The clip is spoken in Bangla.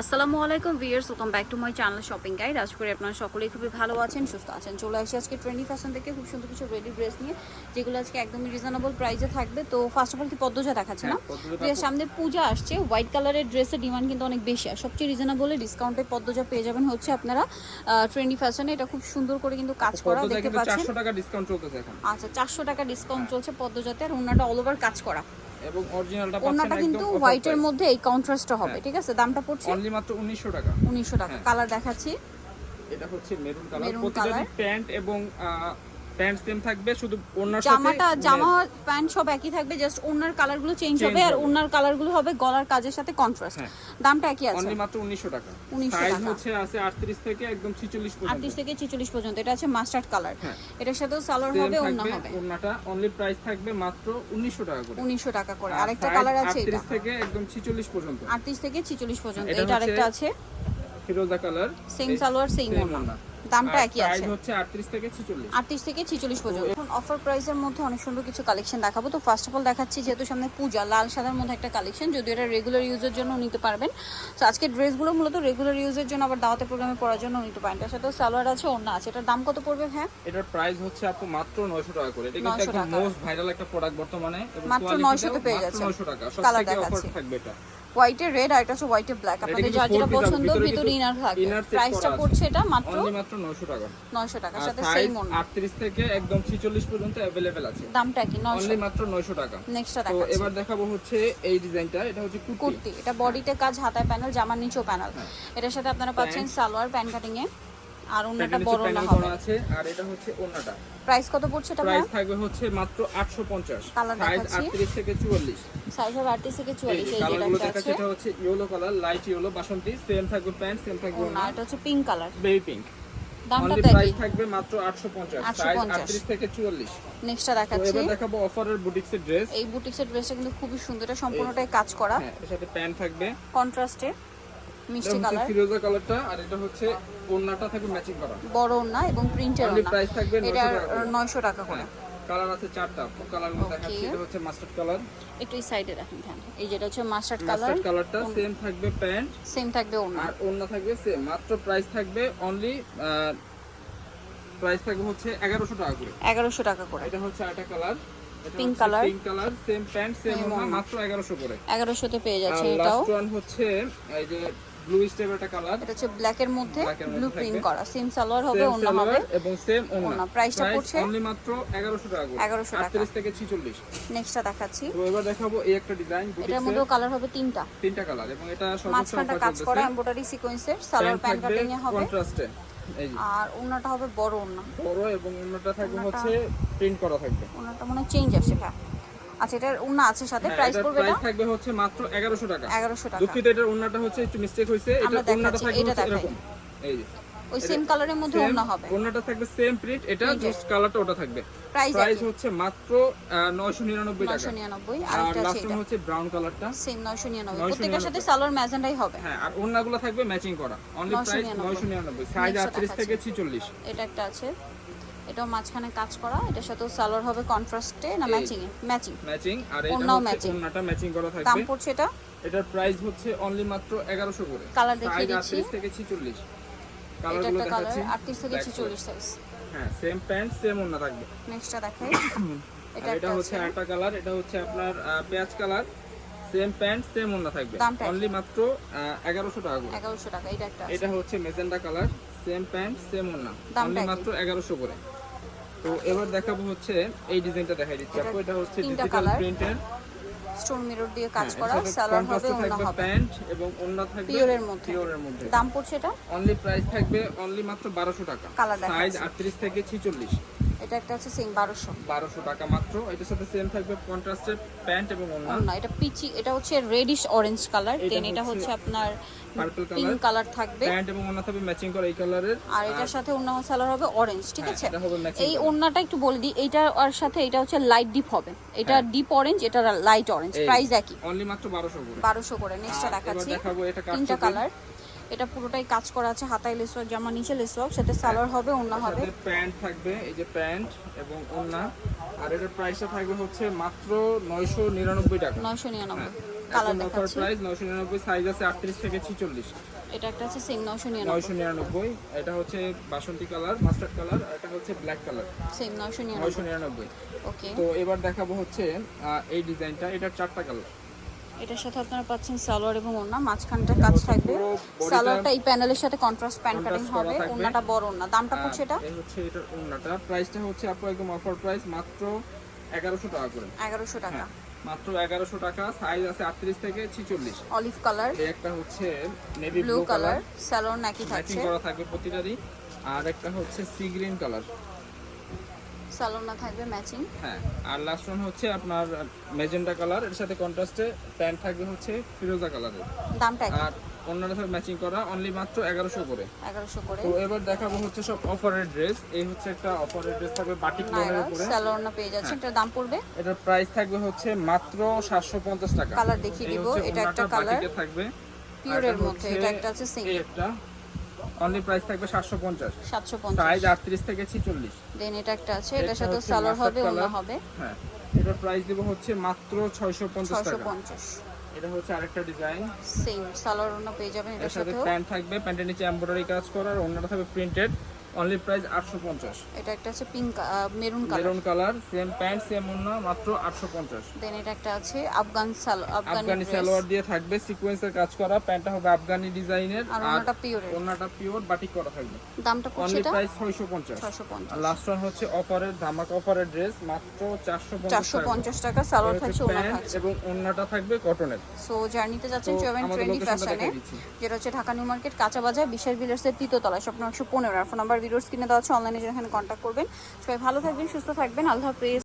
আসসালামু আলাইকুম viewers welcome back to my channel shopping guide আজ করে আপনারা সকলেই খুবই ভালো আছেন সুস্থ আছেন। চলে আসি আজকে ট্রেন্ডি ফ্যাশন থেকে খুব সুন্দর কিছু রেডি ড্রেস নিয়ে যেগুলো আজকে একদমই রিজনেবল প্রাইসে থাকবে। তো ফার্স্ট অফ অল কি পদ্মজা দেখাচ্ছে না? হ্যাঁ, সামনে পূজা আসছে হোয়াইট কালারের ড্রেসের ডিমান্ড কিন্তু অনেক বেশি। আর সবচেয়ে রিজনেবলে ডিসকাউন্টে পদ্মজা পেয়ে যাবেন হচ্ছে আপনারা ট্রেন্ডি ফ্যাশনে এটা খুব সুন্দর করে কিন্তু কাজ করা দেখতে পাচ্ছেন। ডিসকাউন্ট আচ্ছা চারশো টাকা ডিসকাউন্ট চলছে পদ্মজাতে আর ওনাটা অল ওভার কাজ করা। এবং অরিজিনালটা পাচ্ছেন ওনাটা কিন্তু হোয়াইটের মধ্যে এই কন্ট্রাস্টটা হবে হ্যাঁ। ঠিক আছে? দামটা পড়ছে অনলি মাত্র 1900 টাকা। উনিশশো টাকা। হ্যাঁ। কালার দেখাচ্ছি। এটা হচ্ছে মেরুন কালার প্রতিটা প্যান্ট এবং প্যান্ট সেম থাকবে শুধু ওনার সাথে জামাটা জামা প্যান্ট সব একই থাকবে জাস্ট ওনার কালারগুলো চেঞ্জ হবে আর। ওনার কালারগুলো হবে গলার কাজের সাথে কন্ট্রাস্ট হ্যাঁ। দামটা একই আছে। অনলি মাত্র 1900 টাকা। 1900 সাইজ টাকা। হচ্ছে আছে 38 থেকে একদম 46 পর্যন্ত। আটত্রিশ থেকে ছিচল্লিশ পর্যন্ত। এটা আছে মাস্টার্ড কালার। এটার সাথেও সালোয়ার হবে ওন্না হবে। ওনাটা অনলি প্রাইস থাকবে মাত্র 1900 টাকা করে। উনিশশো টাকা করে। আরেকটা কালার আছে এটা। 38 থেকে একদম 46 পর্যন্ত। আটত্রিশ থেকে ছিচল্লিশ পর্যন্ত। এটা এটা আরেকটা আছে। ফিরোজা কালার সেম সালোয়ার সেম ওন্না দামটা একই আছে। হচ্ছে 38 থেকে 46 আটত্রিশ থেকে ছিচল্লিশ পর্যন্ত। এখন অফার প্রাইসের মধ্যে অনেক সুন্দর কিছু কালেকশন দেখাবো। তো ফার্স্ট অফ অল দেখাচ্ছি যেহেতু সামনে পূজা লাল সাদার মধ্যে একটা কালেকশন যদিও এটা রেগুলার ইউজের জন্য নিতে পারবেন। তো আজকে ড্রেসগুলো মূলত রেগুলার ইউজের জন্য আবার দাওয়াতে প্রোগ্রামে পড়ার জন্য নিতে পারেন। তার সাথে সালোয়ার আছে ওড়না আছে। এটার দাম কত পড়বে হ্যাঁ এটার প্রাইস হচ্ছে আপু মাত্র 900 টাকা করে। এটা কিন্তু একদম মোস্ট ভাইরাল একটা প্রোডাক্ট বর্তমানে। মাত্র quality 900 তে পেয়ে যাচ্ছেন। 900 টাকা। Colour সবথেকে অফার থাকবে এটা। হোয়াইটের রেড আর এটা হচ্ছে হোয়াইটের ব্ল্যাক আপনাদের কিন্তু যার যেটা four piece পছন্দ ভিতরে ভিতরে কিন্তু ইনার থাকবে inner set প্রাইসটা করা আছে। পড়ছে এটা মাত্র অনলি মাত্র 900 টাকা নয়শো টাকার আর সাথে সাইজ সেম ওড়না 38 থেকে একদম 46 পর্যন্ত अवेलेबल আছে দামটা কি নয়শো অনলি মাত্র 900 টাকা নেক্সটটা তো দেখাচ্ছি এবার দেখাবো হচ্ছে এই ডিজাইনটা এটা হচ্ছে কুর্তি কুর্তি এটা বডিতে কাজ হাতায় প্যানেল জামার নিচেও প্যানেল হ্যাঁ। এটার সাথে আপনারা পাচ্ছেন সালোয়ার প্যান কাটিং এ আর অন্যটা প্যান্টের বড় না হবে। আছে আর এটা হচ্ছে ওন্নাটা প্রাইস কত পড়ছে এটা প্রাইস থাকবে হচ্ছে মাত্র 850 Colour সাইজ 38 থেকে 44 সাইজ হবে আটত্রিশ থেকে এই চুয়াল্লিশ এই যেটা আছে। এটা হচ্ছে ইয়েলো কালার লাইট ইয়েলো বাসন্তী সেম থাকবে প্যান্ট সেম থাকবে না এটা হচ্ছে পিঙ্ক কালার বেবি পিঙ্ক দামটা প্রাইস থাকবে মাত্র 850 সাইজ 850 38 থেকে 44 নেক্সটটা দেখাচ্ছি। এবার দেখাবো অফারের বুটিক্সের ড্রেস এই বুটিক্সের ড্রেসটা কিন্তু খুবই সুন্দর এটা সম্পূর্ণটাই কাজ করা। হ্যাঁ এর সাথে প্যান্ট থাকবে। কন্ট্রাস্টে মিষ্টি কালার। ফিরোজা কালারটা আর এটা হচ্ছে ওন্নাটা থাকবে ম্যাচিং করা। বড় ওড়না এবং প্রিন্টের ওড়না। প্রাইস থাকবে 900 এটা টাকা করে। নয়শো টাকা করে। কালার আছে চারটা। কালারগুলো Okay. দেখাচ্ছি এটা হচ্ছে মাস্টার্ড কালার একটু এই সাইডে রাখেন ধ্যান। এই যেটা হচ্ছে মাস্টার্ড কালার মাস্টার্ড কালারটা সেম থাকবে প্যান্ট সেম থাকবে ওড়না। আর ওন্না থাকবে সেম মাত্র প্রাইস থাকবে অনলি প্রাইস থাকবে হচ্ছে 1100 টাকা করে। এগারোশো টাকা করে। এটা হচ্ছে আরেকটা colour Pink colour। Pink colour same pant same ওন্না মাত্র 1100 করে। এগারোশোতে পেয়ে যাচ্ছে এটাও। লাস্ট ওয়ান হচ্ছে এই যে ব্লু একটা কালার। এটা হচ্ছে ব্ল্যাক এর মধ্যে মধ্যে ব্লু প্রিন্ট করা। সেম সালোয়ার হবে ওড়না হবে। এবং সেম ওন্না ওড়না। Price টা পড়ছে? অনলি মাত্র 1100 টাকা করে। 1100 টাকা। 38 থেকে 46 নেক্সটটা দেখাচ্ছি। তো এবার দেখাবো এই একটা ডিজাইন এটার মধ্যেও কালার হবে তিনটা। তিনটা কালার এবং এটা সর্বোচ্চ কাজ করা এমব্রয়ডারি সিকোয়েন্সের সালোয়ার প্যান্ট কাটিং এ হবে। কন্ট্রাস্টে আর ওড়নাটা হবে বড় ওড়না। বড় এবং অন্যটা থাকবে হচ্ছে প্রিন্ট করা থাকবে। ওড়নাটা মনে চেঞ্জ আসে হ্যাঁ আচ্ছা এটার ওড়না আছে সাথে হ্যাঁ, প্রাইস এটার পড়বে প্রাইস এটা থাকবে হচ্ছে মাত্র 1100 টাকা। এগারোশো টাকা। দুঃখিত এটার ওন্নাটা হচ্ছে একটু মিস্টেক হয়েছে এটা আমরা থাকবে এটা এরকম। এই যে ওই সেম কালারের মধ্যে ওড়না হবে। ওন্নাটা থাকবে সেম প্রিন্ট এটা জাস্ট কালারটা ওটা থাকবে। প্রাইস প্রাইস হচ্ছে মাত্র 999 টাকা। নয়শো নিরানব্বই আর আরেকটা লাস্ট হচ্ছে ব্রাউন কালারটা সেম নয়শো নিরানব্বই। 999 প্রত্যেকটার সাথে সালোয়ার ম্যাজেন্টাই হবে। হ্যাঁ আর ওন্নাগুলো থাকবে ম্যাচিং করা। অনলি প্রাইস 999 999 সাইজ 38 থেকে 46 এটা একটা আছে। এটাও মাঝখানে কাজ করা এটার সাথেও সালোয়ার হবে কন্ট্রাস্টে না ম্যাচিং এ? ম্যাচিং। ম্যাচিং আর এটা হচ্ছে ওন্নাটা ম্যাচিং করা থাকবে। দাম পড়ছে এটা? এটার প্রাইস হচ্ছে অনলি মাত্র 1100 করে। Colour দেখিয়ে দিচ্ছি। 38 থেকে 46 এটা কালারগুলো কালার দেখাচ্ছি। আটত্রিশ থেকে Black ছেচল্লিশ সাইজ হ্যাঁ সেম প্যান্ট সেম ওন্না থাকবে। নেক্সটটা দেখাই। এটা এটা হচ্ছে আরেকটা কালার এটা হচ্ছে আপনার পেঁয়াজ কালার সেম প্যান্ট সেম ওন্না থাকবে। অনলি মাত্র আহ, 1100 টাকা করে। এগারোশো টাকা এটা একটা এটা হচ্ছে magenta colour same pant same ওন্না অনলি মাত্র 1100 করে। তো এবার দেখাবো হচ্ছে এই ডিজাইনটা দেখাই দিচ্ছি। আপু এটা হচ্ছে ডিজিটাল প্রিন্টের স্টোন মিরর দিয়ে কাজ করা সালোয়ার হবে ওন্না হবে। প্যান্ট এবং ওন্না থাকবে পিওরের মধ্যে। পিওরের মধ্যে। দাম পড়ছে এটা? অনলি প্রাইস থাকবে অনলি মাত্র 1200 টাকা। সাইজ দেখাচ্ছি। 38 থেকে 46 এটা একটা আছে সেম বারোশো। 1200 টাকা মাত্র। এটার সাথে সেম থাকবে কন্ট্রাস্টের প্যান্ট এবং ওন্না না এটা পিচি এটা হচ্ছে রেডিশ অরেঞ্জ কালার দেন এটা হচ্ছে হচ্ছে আপনার পিঙ্ক কালার থাকবে। প্যান্ট এবং ওন্না থাকবে ম্যাচিং করা এই কালারের আর এটার সাথে অন্য সালোয়ার হবে অরেঞ্জ ঠিক হ্যাঁ, আছে? এই। ওড়নাটা একটু বলে দিই এটা আর সাথে এটা হচ্ছে লাইট ডিপ হবে। এটা ডিপ অরেঞ্জ এটা লাইট অরেঞ্জ হ্যাঁ। প্রাইস একই। অনলি মাত্র 1200 করে। বারোশো করে নেক্সটটা দেখাচ্ছি। তিনটা কালার এটা পুরোটাই কাজ করা আছে হাতায় লেসওয়ার্ক জামা নিচে লেসওয়ার্ক সাথে সালোয়ার হবে ওড়না হবে। প্যান্ট থাকবে এই যে প্যান্ট এবং ওন্না আর এটার প্রাইসটা থাকবে হচ্ছে মাত্র 999 টাকা। নয়শো নিরানব্বই। কালার অফার দেখাচ্ছি। প্রাইস নয়শো নিরানব্বই সাইজ আছে আটত্রিশ থেকে ছিচল্লিশ। এটা একটা আছে সেম নশো নিরানব্বই। নয়শো নিরানব্বই এটা হচ্ছে বাসন্তী কালার মাস্টার্ড কালার এটা হচ্ছে ব্ল্যাক কালার সেম নশো নয়শো নিরানব্বই। নিরানব্বই। ওকে তো এবার দেখাবো হচ্ছে এই ডিজাইনটা এটার চারটা কালার এটার সাথে আপনারা পাচ্ছেন সালোয়ার এবং ওড়না। মাঝখানটা কাজ থাকবে। সালোয়ারটা এই প্যানেলের সাথে কন্ট্রাস্ট প্যান্ট কাটিং হবে। ওড়নাটা বড় ওড়না। দামটা পড়ছে এটা? হচ্ছে এটার ওড়নাটা। প্রাইসটা হচ্ছে আপু একদম অফার প্রাইস মাত্র এগারোশো টাকা করে। এগারোশো টাকা। হ্যাঁ মাত্র এগারোশো টাকা। সাইজ আছে আটত্রিশ থেকে ছিচল্লিশ। অলিভ কালার এই একটা হচ্ছে নেভি ব্লু কালার সালোয়ার নাকি ম্যাচিং থাকছে। করা থাকবে প্রতিটারই। আর একটা হচ্ছে সি গ্রিন কালার সালোয়ার না থাকবে ম্যাচিং হ্যাঁ আর লাস্ট ওয়ান হচ্ছে আপনার মেজেন্টা কালারের সাথে কন্ট্রাস্টে প্যান্ট থাকবে হচ্ছে ফিরোজা কালারের দামটা আর অন্যটা থাকবে ম্যাচিং করা অনলি মাত্র এগারোশো করে। এগারোশো করে। তো এবার দেখাবো হচ্ছে সব অফারের ড্রেস এই হচ্ছে একটা অফারের ড্রেস থাকবে বাটিক লোনের উপরে। সালোয়ার পেয়ে হ্যাঁ। যাচ্ছে এটার দাম পড়বে? এটার প্রাইস থাকবে হচ্ছে মাত্র সাতশো পঞ্চাশ টাকা। কালার দেখিয়ে দিব এটা একটা কালার থাকবে। পিওরের মধ্যে এটা একটা আছে এই একটা অনলি প্রাইস থাকবে সাতশো পঞ্চাশ। সাতশো পঞ্চাশ। সাইজ আটত্রিশ থেকে ছিচল্লিশ। দেন এটা একটা আছে এটার এটা সাথে সালোয়ার হবে ওনা হবে। হ্যাঁ এটার প্রাইস দেব হচ্ছে মাত্র ছয়শো পঞ্চাশ ছয়শো টাকা পঞ্চাশ। এটা হচ্ছে আরেকটা ডিজাইন সেম সালোয়ার ওনা পেয়ে যাবেন এটার সাথে প্যান্ট থাকবে প্যান্টের নিচে এমব্রয়ডারি কাজ করার অন্যটা থাকবে প্রিন্টেড অনলি প্রাইস আটশো পঞ্চাশ। এটা একটা আছে pink maroon colour maroon colour same pant same ওড়না মাত্র আটশো পঞ্চাশ। দেন এটা একটা আছে আফগান সালো আফগানি সালোয়ার দিয়ে থাকবে সিকোয়েন্সের কাজ করা। প্যান্টটা হবে আফগানি ডিজাইনের আর আর ওড়নাটা পিওরের পিওর বাটিক করা থাকবে। দামটা অনলি এটা? প্রাইস ছয়শো পঞ্চাশ। ছয়শো পঞ্চাশ। আর লাস্ট ওয়ান হচ্ছে অফারের ধামাক অফারের ড্রেস মাত্র চারশো পঞ্চাশ চারশো টাকা পঞ্চাশ টাকা সালোয়ার থাকছে প্যান্ট থাকছে। এবং ওড়নাটা থাকবে কটনের সো জার্নিতে যাচ্ছেন আমাদের ট্রেন্ডি ফ্যাশনে যেটা হচ্ছে ঢাকা নিউ মার্কেট কাঁচা বাজার বিশাল বিলার্সের তৃতীয়তলা স্বপ্ন একশো পনেরো আর ফোন নাম্বার ভিডিওস স্ক্রিনে দেওয়া আছে অনলাইনে যেখানে কন্ট্যাক্ট করবেন। সবাই ভালো থাকবেন, সুস্থ থাকবেন। আল্লাহ হাফেজ।